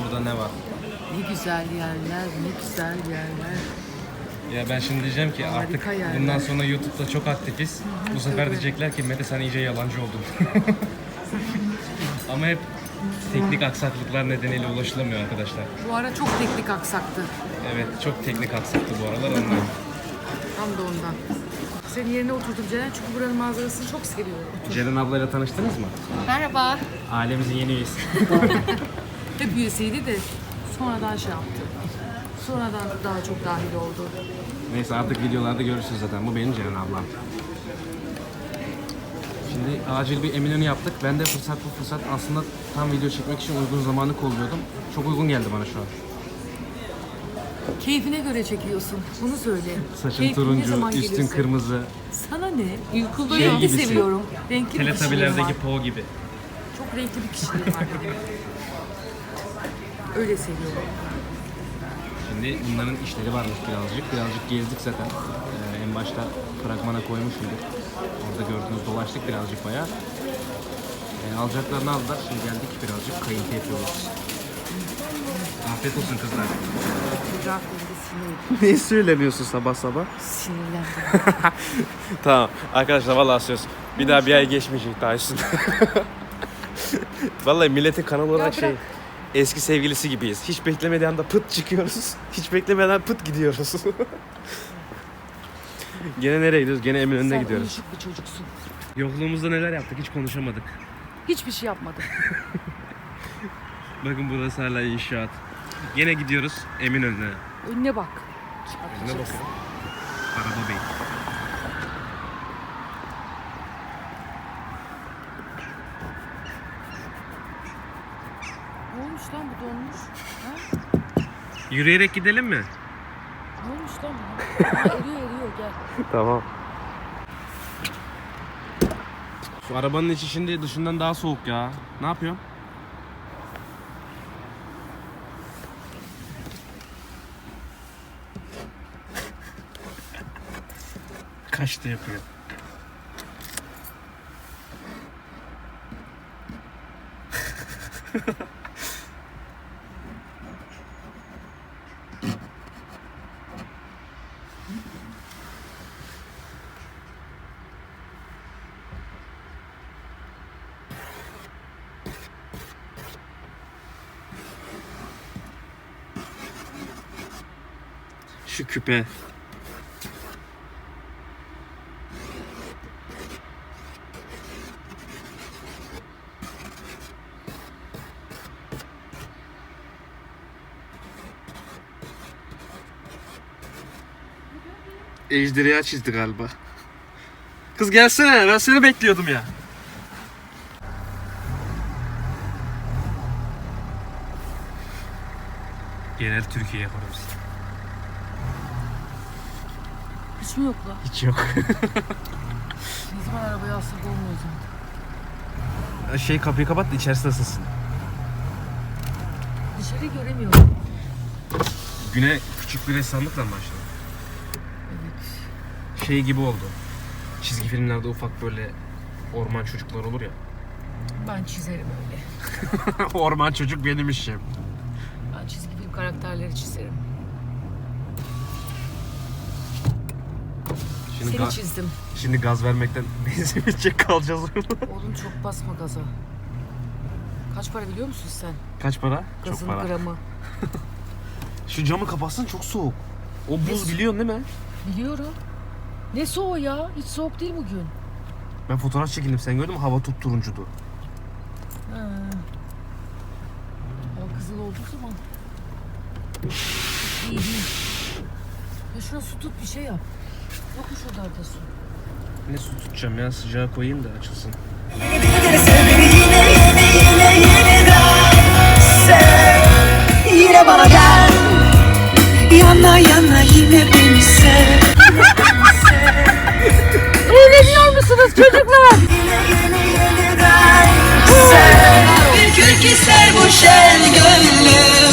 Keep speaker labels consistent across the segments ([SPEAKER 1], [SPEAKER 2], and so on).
[SPEAKER 1] Burada ne var?
[SPEAKER 2] Ne güzel yerler, ne güzel yerler.
[SPEAKER 1] Ya ben şimdi diyeceğim ki
[SPEAKER 2] Harika
[SPEAKER 1] artık
[SPEAKER 2] yerler.
[SPEAKER 1] bundan sonra YouTube'da çok aktifiz. Bu sefer diyecekler ki Mete sen iyice yalancı oldun. Ama hep teknik aksaklıklar nedeniyle ulaşılamıyor arkadaşlar.
[SPEAKER 2] Bu ara çok teknik aksaktı.
[SPEAKER 1] Evet çok teknik aksaktı bu aralar ondan.
[SPEAKER 2] Tam da ondan. Senin yerine oturdum Ceren çünkü buranın manzarasını çok seviyorum. Otur.
[SPEAKER 1] Ceren ablayla tanıştınız mı?
[SPEAKER 2] Merhaba.
[SPEAKER 1] Ailemizin yeni üyesi.
[SPEAKER 2] Hep üyesiydi de sonradan şey yaptı. Sonradan daha çok dahil oldu.
[SPEAKER 1] Neyse artık videolarda görürsünüz zaten. Bu benim Ceren ablam. Şimdi acil bir Eminönü yaptık. Ben de fırsat bu fırsat aslında tam video çekmek için uygun zamanı kolluyordum. Çok uygun geldi bana şu an.
[SPEAKER 2] Keyfine göre çekiyorsun. Bunu söyle.
[SPEAKER 1] Saçın
[SPEAKER 2] Keyfin ne
[SPEAKER 1] turuncu,
[SPEAKER 2] zaman
[SPEAKER 1] üstün
[SPEAKER 2] gelirse.
[SPEAKER 1] kırmızı.
[SPEAKER 2] Sana ne? Uykulda
[SPEAKER 1] Şey
[SPEAKER 2] renkli seviyorum. Renkli bir kişiliğim var.
[SPEAKER 1] Teletabilerdeki Po gibi.
[SPEAKER 2] Çok renkli bir kişiliğim var benim. Öyle seviyorum.
[SPEAKER 1] Şimdi bunların işleri varmış birazcık. Birazcık gezdik zaten. Ee, en başta fragmana koymuşumdur. Orada gördüğünüz dolaştık birazcık bayağı. Ee, alacaklarını aldılar. Şimdi geldik birazcık kayıntı yapıyoruz. Afiyet olsun kızlar.
[SPEAKER 2] Konuda sinir,
[SPEAKER 1] Niye söylemiyorsun sabah sabah?
[SPEAKER 2] sinirlendim.
[SPEAKER 1] Tamam. Arkadaşlar vallahi söz. Bir daha bir ay geçmeyecek daha üstüne. vallahi milletin kanal olarak
[SPEAKER 2] Ya
[SPEAKER 1] şey
[SPEAKER 2] bırak.
[SPEAKER 1] Eski sevgilisi gibiyiz. Hiç beklemediği anda pıt çıkıyoruz. Hiç beklemeden pıt gidiyoruz. Gene nereye gidiyoruz? Gene Eminönü'ne
[SPEAKER 2] Sen
[SPEAKER 1] gidiyoruz.
[SPEAKER 2] uyuşuk bir çocuksun.
[SPEAKER 1] Yokluğumuzda neler yaptık hiç konuşamadık.
[SPEAKER 2] Hiçbir şey yapmadım.
[SPEAKER 1] Bakın burası hala inşaat. Gene gidiyoruz Eminönü'ne.
[SPEAKER 2] Önüne bak.
[SPEAKER 1] Ne bakın? Araba Bey.
[SPEAKER 2] Ne olmuş lan bu donmuş? Ha?
[SPEAKER 1] Yürüyerek gidelim mi?
[SPEAKER 2] Ne olmuş lan bu? Ha, eriyor eriyor gel.
[SPEAKER 1] Tamam. Şu arabanın içi şimdi dışından daha soğuk ya. Ne yapıyorsun? Kaçta yapıyor? Şu küpe. Ejderha çizdi galiba. Kız gelsene ben seni bekliyordum ya. Genel Türkiye ekonomisi.
[SPEAKER 2] Hiç mi yok lan?
[SPEAKER 1] Hiç yok.
[SPEAKER 2] Ne zaman arabaya alsak olmuyor zaten.
[SPEAKER 1] şey kapıyı kapat da içerisi ısınsın.
[SPEAKER 2] Dışarı göremiyorum.
[SPEAKER 1] Güne küçük bir ressamlıkla mı başladın?
[SPEAKER 2] Evet.
[SPEAKER 1] Şey gibi oldu. Çizgi filmlerde ufak böyle orman çocuklar olur ya.
[SPEAKER 2] Ben çizerim öyle.
[SPEAKER 1] orman çocuk benim işim.
[SPEAKER 2] Ben çizgi film karakterleri çizerim.
[SPEAKER 1] Şimdi,
[SPEAKER 2] Seni
[SPEAKER 1] ga-
[SPEAKER 2] çizdim.
[SPEAKER 1] şimdi gaz vermekten benzin bitecek kalacağız orada.
[SPEAKER 2] Oğlum çok basma gaza. Kaç para biliyor musun sen?
[SPEAKER 1] Kaç para?
[SPEAKER 2] Gazın
[SPEAKER 1] Çok para.
[SPEAKER 2] gramı.
[SPEAKER 1] Şu camı kapatsın çok soğuk. O buz
[SPEAKER 2] Ne-
[SPEAKER 1] biliyorsun değil mi?
[SPEAKER 2] Biliyorum. Ne soğuğu ya? Hiç soğuk değil bugün.
[SPEAKER 1] Ben fotoğraf çekildim sen gördün mü? Hava tutturuncudu.
[SPEAKER 2] Ha. Hava kızıl olduğu zaman. İyi değil. Ya şuna su tut bir şey yap. Yok mu şuralarda su?
[SPEAKER 1] Ne su tutacağım ya sıcağa koyayım da açılsın.
[SPEAKER 3] Yine bana gel Yana yana yine beni sev
[SPEAKER 2] Eğleniyor musunuz çocuklar?
[SPEAKER 3] Bir kürk ister bu şen gönlüm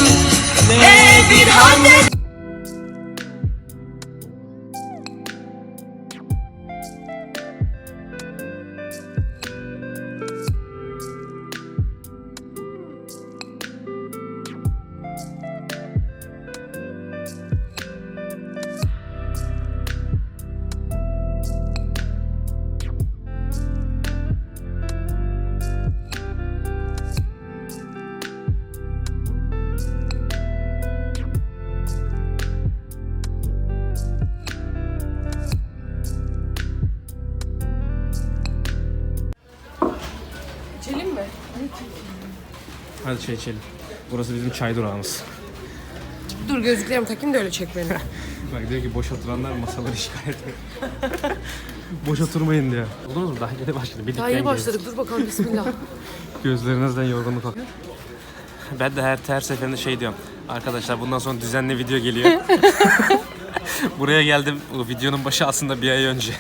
[SPEAKER 1] Hadi çay içelim. Burası bizim çay durağımız.
[SPEAKER 4] Dur gözlüklerimi takayım da öyle çek beni.
[SPEAKER 1] Bak diyor ki boş oturanlar masaları işgal etmiyor. boş oturmayın diyor. Oldunuz mu? Daha yeni başladı. Birlikte
[SPEAKER 4] Daha yeni başladık. Dur bakalım bismillah.
[SPEAKER 1] Gözlerinizden yorgunluk akıyor. Ben de her her seferinde şey diyorum. Arkadaşlar bundan sonra düzenli video geliyor. Buraya geldim. Bu videonun başı aslında bir ay önce.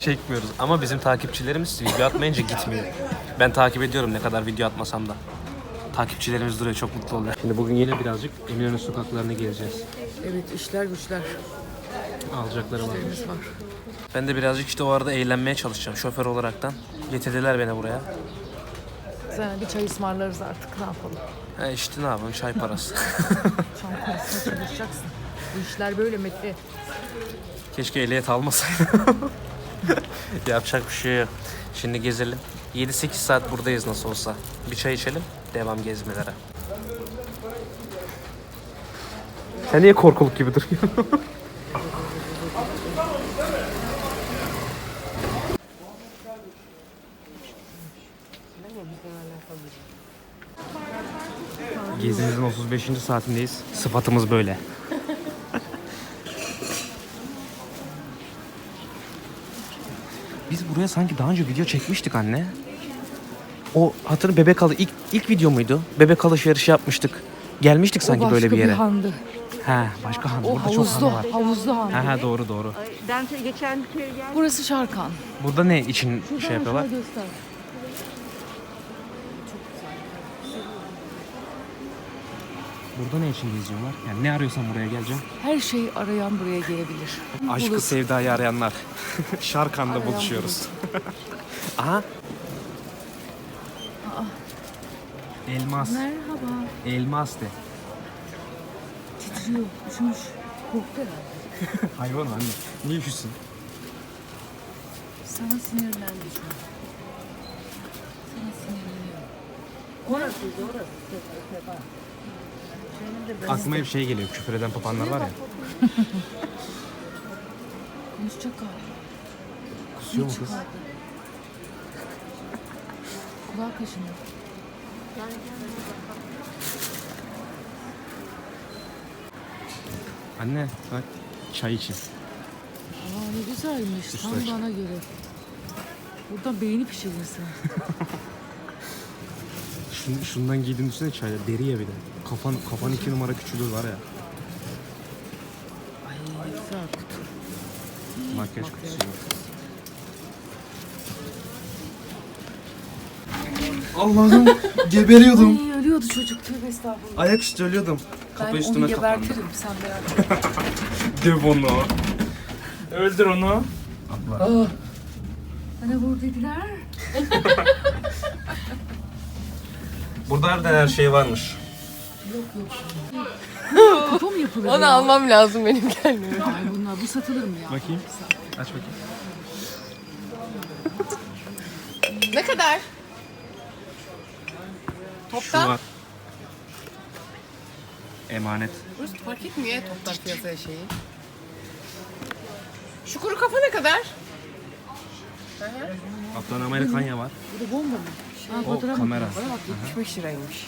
[SPEAKER 1] Çekmiyoruz. Ama bizim takipçilerimiz video atmayınca gitmiyor. Ben takip ediyorum ne kadar video atmasam da. Takipçilerimiz duruyor. Çok mutlu oluyor. Şimdi bugün yine birazcık Eminönü sokaklarına gezeceğiz.
[SPEAKER 4] Evet işler güçler.
[SPEAKER 1] Alacakları var. Ben de birazcık işte o arada eğlenmeye çalışacağım şoför olaraktan. Getirdiler beni buraya.
[SPEAKER 2] Sana bir çay ısmarlarız artık ne yapalım.
[SPEAKER 1] Ha işte ne yapalım çay parası.
[SPEAKER 2] Çam konusunda çalışacaksın. Bu işler böyle Mete.
[SPEAKER 1] Keşke ehliyet almasaydım. Yapacak bir şey yok. Şimdi gezelim. 7-8 saat buradayız nasıl olsa. Bir çay içelim, devam gezmelere. Sen niye korkuluk gibi duruyorsun? Gezimizin 35. saatindeyiz. Sıfatımız böyle. Biz buraya sanki daha önce video çekmiştik anne. O hatırlı bebek alı ilk ilk video muydu? Bebek alışverişi yapmıştık. Gelmiştik sanki böyle bir yere.
[SPEAKER 2] handı.
[SPEAKER 1] He, başka han.
[SPEAKER 2] O
[SPEAKER 1] Burada çok han
[SPEAKER 2] havuzlu,
[SPEAKER 1] var.
[SPEAKER 2] havuzlu han.
[SPEAKER 1] He he doğru doğru.
[SPEAKER 5] Dante geçen kere geldi.
[SPEAKER 2] Burası Şarkan.
[SPEAKER 1] Burada ne için şey yapıyorlar?
[SPEAKER 2] Göster.
[SPEAKER 1] Burada ne için geziyorlar? Yani ne arıyorsan buraya geleceğim.
[SPEAKER 2] Her şey arayan buraya gelebilir.
[SPEAKER 1] Aşkı
[SPEAKER 2] Bulur.
[SPEAKER 1] sevdayı arayanlar. Şarkan'da
[SPEAKER 2] Arayan
[SPEAKER 1] buluşuyoruz. Aha. Elmas.
[SPEAKER 2] Merhaba.
[SPEAKER 1] Elmas de.
[SPEAKER 2] Titriyor, üşümüş. Korktu herhalde.
[SPEAKER 1] Hayvan anne. Niye üşüsün?
[SPEAKER 2] Sana sinirlendi şu an. Sana sinirleniyor.
[SPEAKER 1] Aklıma hep şey geliyor. Küfür eden papanlar var ya.
[SPEAKER 2] Konuşacak galiba.
[SPEAKER 1] Kusuyor mu kız?
[SPEAKER 2] Kulağı kaşınıyor.
[SPEAKER 1] Anne bak çay için.
[SPEAKER 2] Aa ne güzelmiş. Tam
[SPEAKER 1] Üstler.
[SPEAKER 2] bana göre. Buradan beyni pişirirsin.
[SPEAKER 1] Şun, şundan giydiğin üstüne çay deri ya bir de. Kafan kafan iki numara küçülür var ya.
[SPEAKER 2] Ay ne güzel kutu.
[SPEAKER 1] Makyaj kutusu gibi. Allah'ım geberiyordum.
[SPEAKER 2] Ay ölüyordu çocuk. Tövbe estağfurullah.
[SPEAKER 1] Ayaküstü ölüyordum. Kapı
[SPEAKER 2] ben
[SPEAKER 1] üstüme
[SPEAKER 2] onu
[SPEAKER 1] kapandı.
[SPEAKER 2] gebertirim. Sen etme.
[SPEAKER 1] Döv onu. Öldür onu.
[SPEAKER 2] Bana vur dediler.
[SPEAKER 1] Burada harbiden her şey varmış.
[SPEAKER 2] Kutu mu yapılır
[SPEAKER 4] Onu
[SPEAKER 2] ya?
[SPEAKER 4] almam lazım benim kendime.
[SPEAKER 2] Ay bunlar bu satılır mı ya?
[SPEAKER 1] Bakayım. Aç bakayım.
[SPEAKER 4] ne kadar?
[SPEAKER 1] Şu
[SPEAKER 4] Toptan.
[SPEAKER 1] var. Emanet.
[SPEAKER 4] Burası fark etmiyor toptan piyasaya şeyi. Şu kuru kafa ne kadar?
[SPEAKER 1] Kaptan Amerikanya var.
[SPEAKER 2] Bu da bomba mı? Ha,
[SPEAKER 1] O
[SPEAKER 2] fotoğraf
[SPEAKER 1] kamera.
[SPEAKER 4] Bana bak 75 liraymış.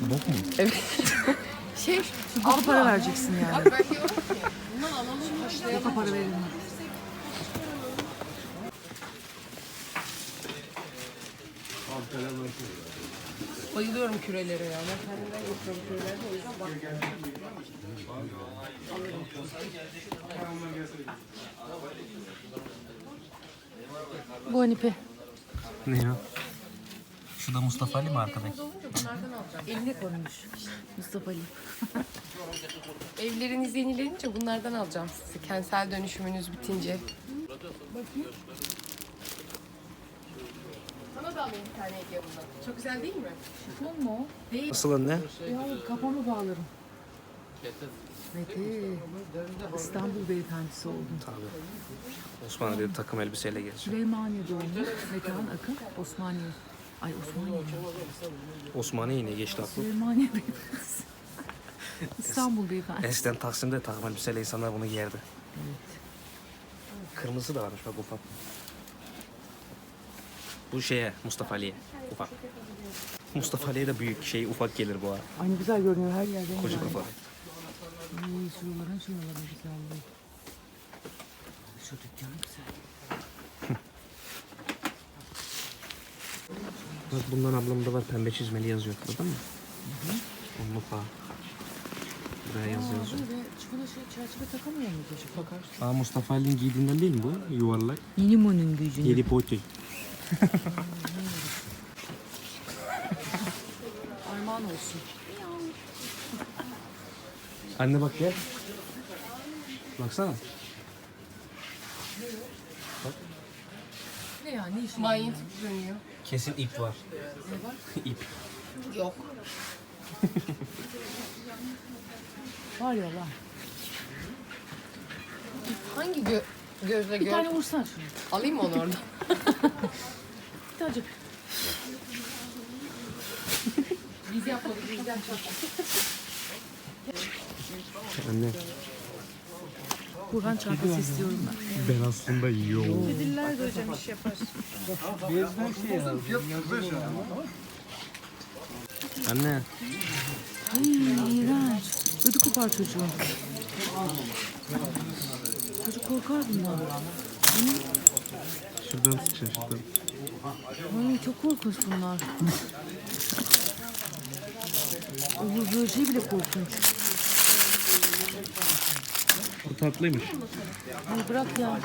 [SPEAKER 1] Bok mu?
[SPEAKER 4] Şey,
[SPEAKER 2] Boka para vereceksin yani.
[SPEAKER 4] abi ben diyorum ki bundan alalım.
[SPEAKER 2] Boka para verilmez.
[SPEAKER 4] Bayılıyorum kürelere ya. Ben kendimden yapıyorum kürelerde o yüzden bak.
[SPEAKER 2] Bu Hanife.
[SPEAKER 1] Ne ya? Şu da Mustafa Ali mi arkadaki?
[SPEAKER 2] Eline konmuş. Mustafa Ali.
[SPEAKER 4] Evleriniz yenilenince bunlardan alacağım size. Kentsel dönüşümünüz bitince. Sana bir tane hediye bundan. Çok güzel değil mi?
[SPEAKER 2] Şifon mu o?
[SPEAKER 1] Nasıl anne?
[SPEAKER 2] Ya kafamı bağlarım. Mete. İstanbul beyefendisi oldun.
[SPEAKER 1] Osmanlı'da takım elbiseyle gelecek.
[SPEAKER 2] Süleymaniye doğumlu. Metehan Akın. Osmaniye. Ay Osmaniye.
[SPEAKER 1] Osmaniye yine geçti aklı.
[SPEAKER 2] Süleymaniye beyefendisi. İstanbul beyefendisi.
[SPEAKER 1] Eskiden Taksim'de takım elbiseyle insanlar bunu giyerdi. Kırmızı da varmış bak ufak. Bu şeye Mustafa Ali'ye. Ufak. Mustafa Ali'ye de büyük şey ufak gelir bu ara.
[SPEAKER 2] Aynı güzel görünüyor her yerden.
[SPEAKER 1] Koca kafa.
[SPEAKER 2] Ay şuraların şuraların güzelliği. Şu dükkan güzel.
[SPEAKER 1] Bak bundan ablamda var pembe çizmeli yazıyor hatırladın mı? Onlu falan. Buraya yazı yazıyor.
[SPEAKER 2] Böyle çikolata şey çerçeve takamıyor mu bakarsın?
[SPEAKER 1] Aa Mustafa Ali'nin giydiğinden değil mi bu? Yuvarlak.
[SPEAKER 2] Minimonun gücünü.
[SPEAKER 1] Yedi poti.
[SPEAKER 2] Armağan olsun.
[SPEAKER 1] Anne bak gel. Baksana.
[SPEAKER 2] Ne ya ne işin?
[SPEAKER 4] Manyetik dönüyor.
[SPEAKER 1] Kesin ip var. ip.
[SPEAKER 4] Yok.
[SPEAKER 2] Var ya var.
[SPEAKER 4] Hangi gö gözle
[SPEAKER 2] Bir
[SPEAKER 4] gör?
[SPEAKER 2] tane vursan şunu.
[SPEAKER 4] Alayım mı onu orada?
[SPEAKER 2] Bir tanecik.
[SPEAKER 4] Biz yapmadık, biz yapmadık.
[SPEAKER 1] Anne.
[SPEAKER 2] Burhan çantası istiyorum ben.
[SPEAKER 1] Ben aslında yiyorum.
[SPEAKER 4] Diller de hocam iş yapar.
[SPEAKER 1] Anne.
[SPEAKER 2] Ay iğrenç. Ödü kopar çocuğun. Çocuk korkar bundan.
[SPEAKER 1] Şuradan şaşırdım.
[SPEAKER 2] Ay çok korkunç bunlar. Uğur böceği bile korkunç.
[SPEAKER 1] Bu tatlıymış.
[SPEAKER 2] Ay bırak ya.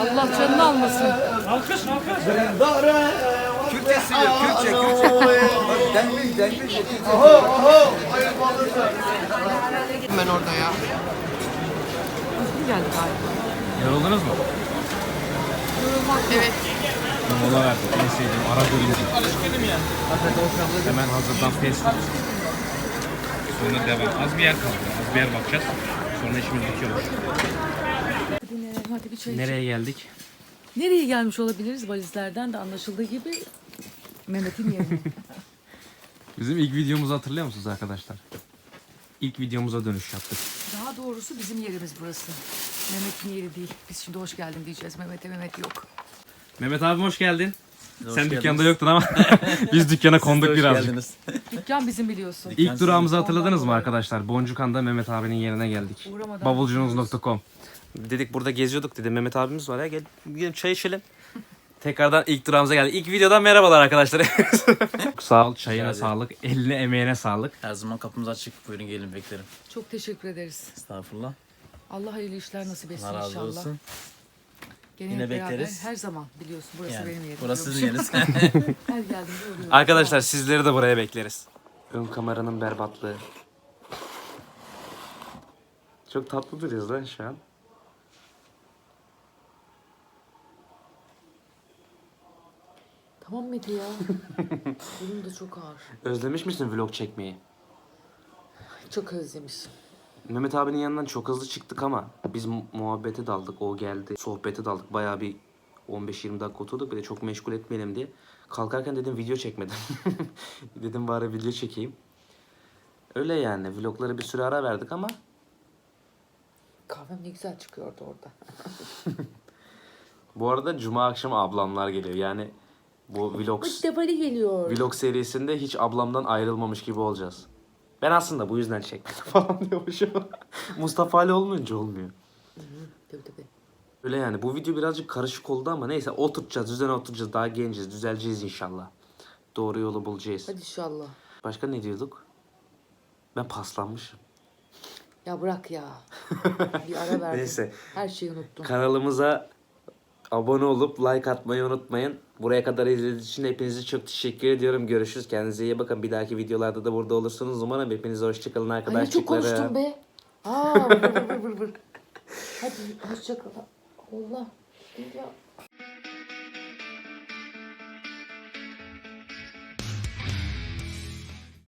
[SPEAKER 2] Allah canını almasın.
[SPEAKER 4] Ben orada ya.
[SPEAKER 2] Kim geldi galiba?
[SPEAKER 1] Yoruldunuz mu?
[SPEAKER 4] Evet.
[SPEAKER 1] Mola verdik. En sevdiğim ara bölümcü. Hemen hazırdan fast food. Sonra devam. Az bir yer kaldı. Az bir yer bakacağız. Sonra işimiz bitiyor.
[SPEAKER 2] Hadi ne? Hadi bir çay iç.
[SPEAKER 1] Nereye geldik?
[SPEAKER 2] Nereye gelmiş olabiliriz valizlerden de anlaşıldığı gibi Mehmet'in yerine.
[SPEAKER 1] Bizim ilk videomuzu hatırlıyor musunuz arkadaşlar? İlk videomuza dönüş yaptık.
[SPEAKER 2] Daha doğrusu bizim yerimiz burası. Mehmet'in yeri değil. Biz şimdi hoş geldin diyeceğiz. Mehmet'e Mehmet yok.
[SPEAKER 1] Mehmet abi hoş geldin.
[SPEAKER 6] Hoş
[SPEAKER 1] Sen
[SPEAKER 6] geldiniz.
[SPEAKER 1] dükkanda yoktun ama biz dükkana konduk
[SPEAKER 6] Hoş
[SPEAKER 1] birazcık.
[SPEAKER 6] geldiniz.
[SPEAKER 2] Dükkan bizim biliyorsun.
[SPEAKER 1] İlk durağımızı hatırladınız mı arkadaşlar? Boncukhan'da Mehmet abinin yerine geldik.
[SPEAKER 2] Uğramadan
[SPEAKER 1] Bavulcunuz.com Dedik burada geziyorduk dedi. Mehmet abimiz var ya gel gidelim çay içelim. Tekrardan ilk durağımıza geldik. İlk videodan merhabalar arkadaşlar. Sağ ol, çayına
[SPEAKER 6] Rica ederim.
[SPEAKER 1] sağlık, eline emeğine sağlık.
[SPEAKER 6] Her zaman kapımız açık. Buyurun gelin beklerim.
[SPEAKER 2] Çok teşekkür ederiz.
[SPEAKER 6] Estağfurullah.
[SPEAKER 2] Allah hayırlı işler nasip etsin
[SPEAKER 6] Allah razı
[SPEAKER 2] inşallah.
[SPEAKER 6] olsun.
[SPEAKER 2] Gene
[SPEAKER 6] Yine
[SPEAKER 2] hep beraber,
[SPEAKER 6] bekleriz.
[SPEAKER 2] Her zaman biliyorsun burası
[SPEAKER 6] Yani,
[SPEAKER 2] benim yerim.
[SPEAKER 6] burası sizin yeriniz.
[SPEAKER 2] Her geldiğimde oluyor.
[SPEAKER 1] Arkadaşlar sizleri de buraya bekleriz. Ön kameranın berbatlığı. Çok tatlı duruyoruz lan şu an.
[SPEAKER 2] Tamam Mete ya. Benim de çok ağır.
[SPEAKER 1] Özlemiş misin vlog çekmeyi?
[SPEAKER 2] Çok özlemişim.
[SPEAKER 1] Mehmet abinin yanından çok hızlı çıktık ama biz mu- muhabbete daldık. O geldi. Sohbete daldık. Bayağı bir 15-20 dakika oturduk. Bir de çok meşgul etmeyelim diye. Kalkarken dedim video çekmedim. dedim bari video çekeyim. Öyle yani. Vloglara bir süre ara verdik ama
[SPEAKER 2] Kahvem ne güzel çıkıyordu orada.
[SPEAKER 1] bu arada cuma akşamı ablamlar geliyor. Yani bu vlog
[SPEAKER 2] geliyor.
[SPEAKER 1] vlog serisinde hiç ablamdan ayrılmamış gibi olacağız. Ben aslında bu yüzden çekmedim falan diyormuşum. Mustafa Ali olmayınca olmuyor.
[SPEAKER 2] Tabii tabii.
[SPEAKER 1] Öyle yani bu video birazcık karışık oldu ama neyse oturacağız, düzene oturacağız, daha genciz, düzeleceğiz inşallah. Doğru yolu bulacağız.
[SPEAKER 2] Hadi inşallah.
[SPEAKER 1] Başka ne diyorduk? Ben paslanmışım.
[SPEAKER 2] Ya bırak ya. Bir ara verdim.
[SPEAKER 1] Neyse.
[SPEAKER 2] Her şeyi unuttum.
[SPEAKER 1] Kanalımıza abone olup like atmayı unutmayın. Buraya kadar izlediğiniz için hepinize çok teşekkür ediyorum. Görüşürüz. Kendinize iyi bakın. Bir dahaki videolarda da burada olursunuz. Umarım hepinize hoşçakalın
[SPEAKER 2] Ay
[SPEAKER 1] arkadaşlar.
[SPEAKER 2] ne çok konuştum be. Aa, vır vır vır vır. Hadi hoşça kal. Allah. Ya